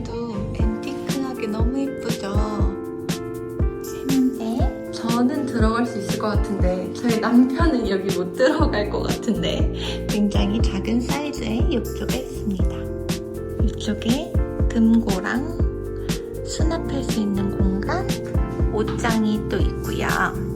거울도 앤티크하게 너무 예쁘죠? 했는데 저는 들어갈 수 있을 것 같은데 저희 남편은 여기 못 들어갈 것 같은데 굉장히 작은 사이즈의 욕조가 있습니다. 이쪽에 금고랑 수납할 수 있는 공간, 옷장이 또 있고요.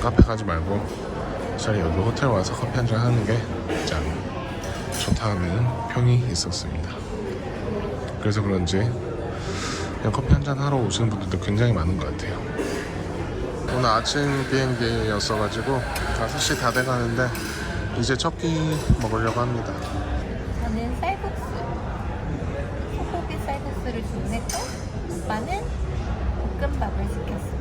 카페 가지 말고 차라리 여기 호텔 와서 커피 한 잔 하는 게 가장 좋다는 평이 있었습니다. 그래서 그런지 그냥 커피 한 잔 하러 오시는 분들도 굉장히 많은 것 같아요. 오늘 아침 비행기였어가지고 5시 다 돼가는데 이제 첫 끼 먹으려고 합니다. 저는 쌀국수, 소고기 쌀국수를 주문했고 오빠는 볶음밥을 시켰어요.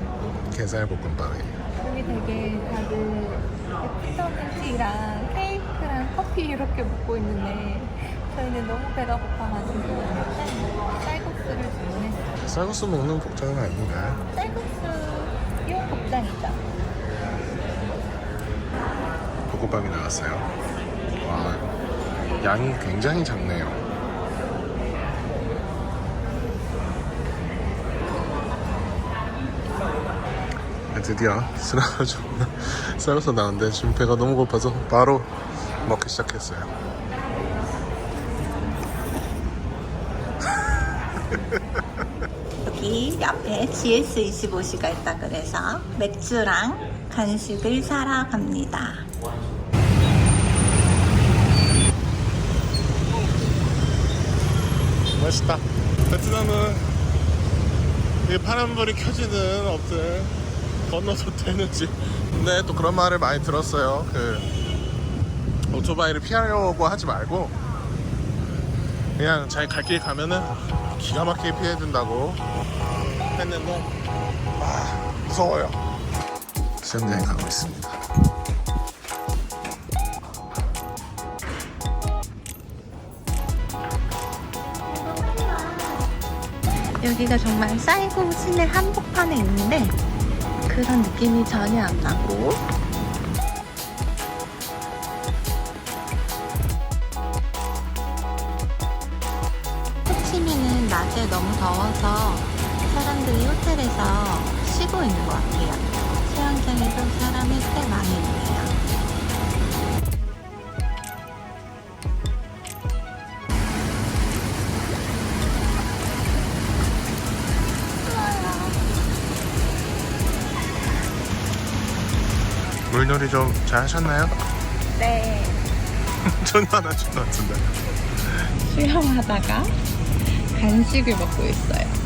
게살볶음밥이에요. 여기 되게 다들 애프터눈티랑 케이크랑 커피 이렇게 먹고 있는데 저희는 너무 배가 고파가지고 일단 쌀국수를 주문했어요. 쌀국수 먹는 복장은 아닙니다. 쌀국수용 복장이죠. 볶음밥이 나왔어요. 와, 양이 굉장히 작네요. 드디어 스나가지고 쌀국수 나왔는데 지금 배가 너무 고파서 바로 먹기 시작했어요. 여기 옆에 GS25시가 있다 그래서 맥주랑 간식을 사러 갑니다. 맛있다. 베트남은 이 파란불이 켜지는 업들 건너도 되는지. 근데 또 그런 말을 많이 들었어요. 그 오토바이를 피하려고 하지 말고 그냥 자기 갈 길 가면은 기가 막히게 피해야 된다고 했는데 아 무서워요. 수영장에 가고 있습니다. 여기가 정말 쌀고 시내 한복판에 있는데 그런 느낌이 전혀 안 나고 호치민은 낮에 너무 더워서 사람들이 호텔에서 쉬고 있는 것 같아요. 수영장에도 사람이 꽤 많이 있네요. 물놀이 좀 잘 하셨나요? 네. 전혀 안 하신 것 같은데. 수영하다가 간식을 먹고 있어요.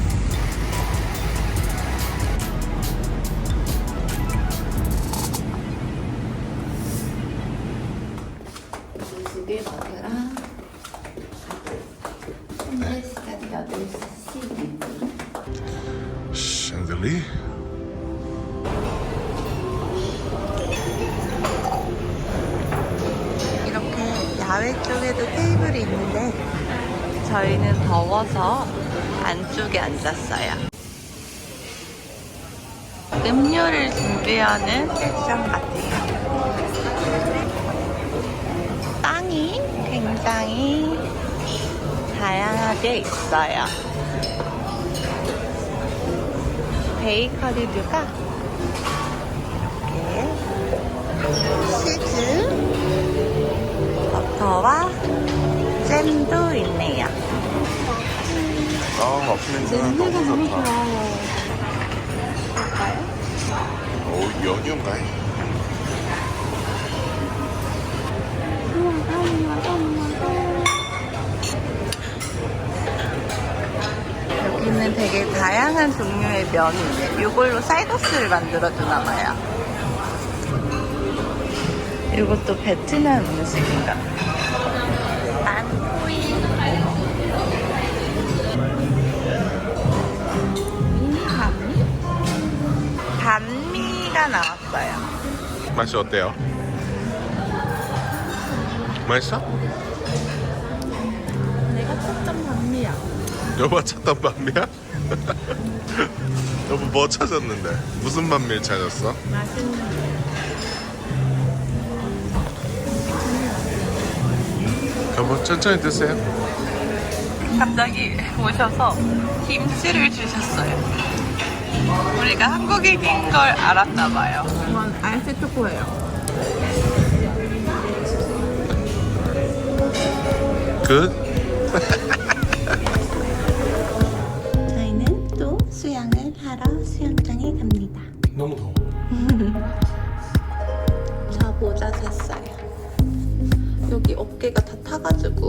이렇게 야외 쪽에도 테이블이 있는데 저희는 더워서 안쪽에 앉았어요. 음료를 준비하는 세션 같아요. 빵이 굉장히 다양하게 있어요. 베이커리류가 이렇게 치즈, 버터와 잼도 있네요. 아, 어플린스는 너무 좋다. 오, 연유인가요? 여기는 되게 다양한 종류의 면이 있네요. 이걸로 쌀국수를 만들어주나 봐요. 이것도 베트남 음식인가? 맛이 어때요? 맛있어? 내가 찾던 반미야. 여보 찾던 반미야? 여보 뭐 찾았는데? 무슨 반미를 찾았어? 맛있는 여보 천천히 드세요 갑자기 오셔서 김치를 주셨어요. 우리가 한국인인 걸 알았나 봐요. 알새 초코예요. 끝? 저희는 또 수영을 하러 수영장에 갑니다. 너무 더워 저 모자 샀어요. 여기 어깨가 다 타가지고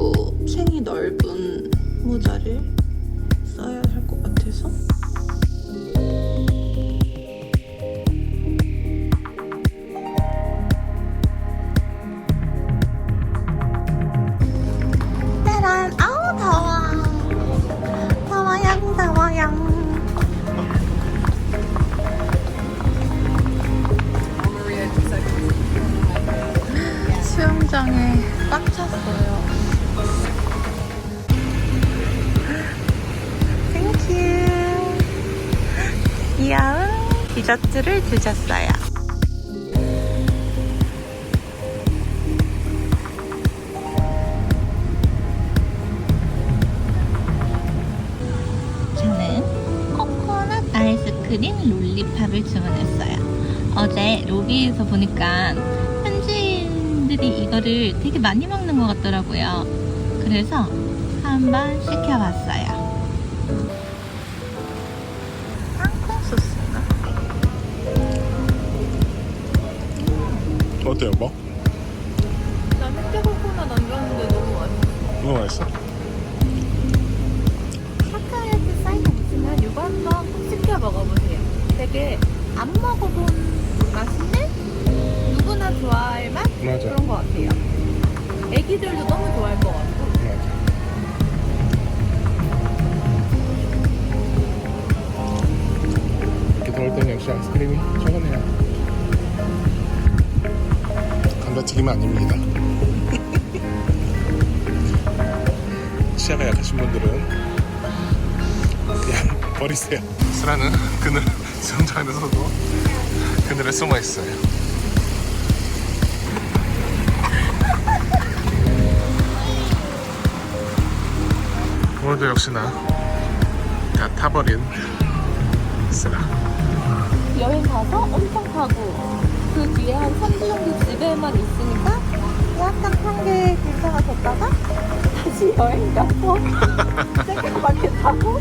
귀여운 디저트를 주셨어요. 저는 코코넛 아이스크림 롤리팝을 주문했어요. 어제 로비에서 보니까 현지인들이 이거를 되게 많이 먹는 것 같더라고요. 그래서 한번 시켜봤어요. 어때 여보? 난 흑대 코코넛 안 좋아하는데 너무 맛있어. 너무 맛있어? 샤크라이트 사이즈 없으면 이거 한번 꼭 시켜 먹어보세요. 되게 안 먹어본 맛인데 누구나 좋아할 맛? 맞아 그런 것 같아요. 애기들도 너무 좋아할 것 같고. 맞아 이렇게 더울 땐 역시 아이스크림이 최고네요 감자튀김 아닙니다. 치아가 약하신 분들은 그냥 버리세요. 스라는 그늘 수영장에서도 그늘에 숨어 있어요. 오늘도 역시나 다 타버린 스라. 여행 가서 엄청 타고 그 뒤에 한 3주 정도 집에만 있으니까 약간 한게 괜찮아 졌다가 다시 여행 가서 새까맣게 타고.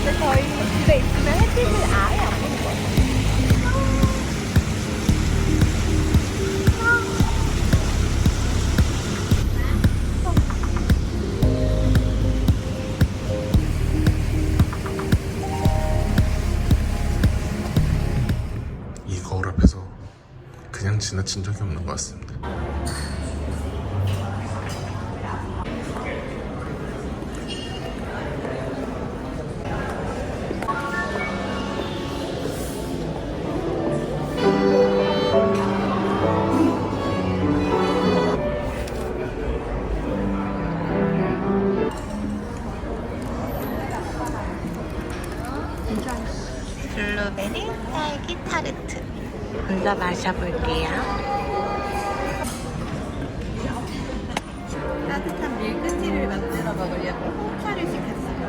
근데 저희 집에 있으면 햇빛을 아예 지나친 적이 없는 것 같습니다. 먼저 마셔볼게요 따뜻한 밀크티를 만들어 먹으려고 홍차를 시켰어요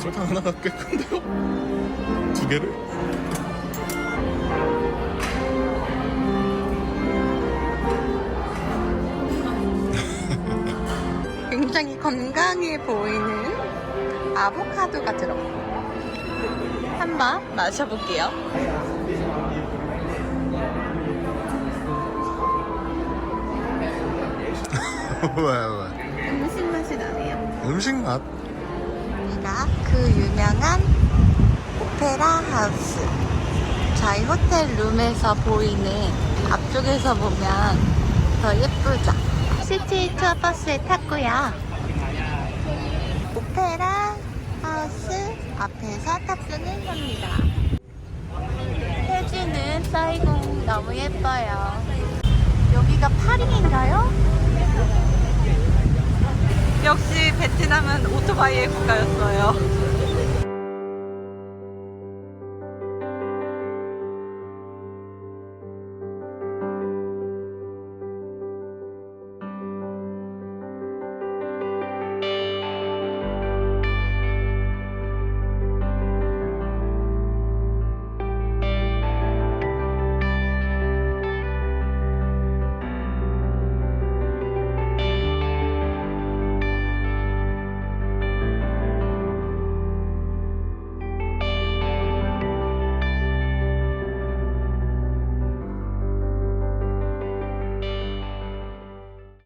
설탕 하나가 꽤 큰데요? 두 개를? 굉장히 건강해 보이는 아보카도가 들어가요 한번 마셔볼게요 왜 왜? 음식 맛이 나네요 음식 맛? 여기가 그 유명한 오페라 하우스. 저희 호텔 룸에서 보이는 앞쪽에서 보면 더 예쁘죠? 시티 투어 버스에 탔고요. 오페라 하우스 앞에서 탑승을 합니다. 해주는 사이공 너무 예뻐요. 여기가 파리인가요? 역시 베트남은 오토바이의 국가였어요.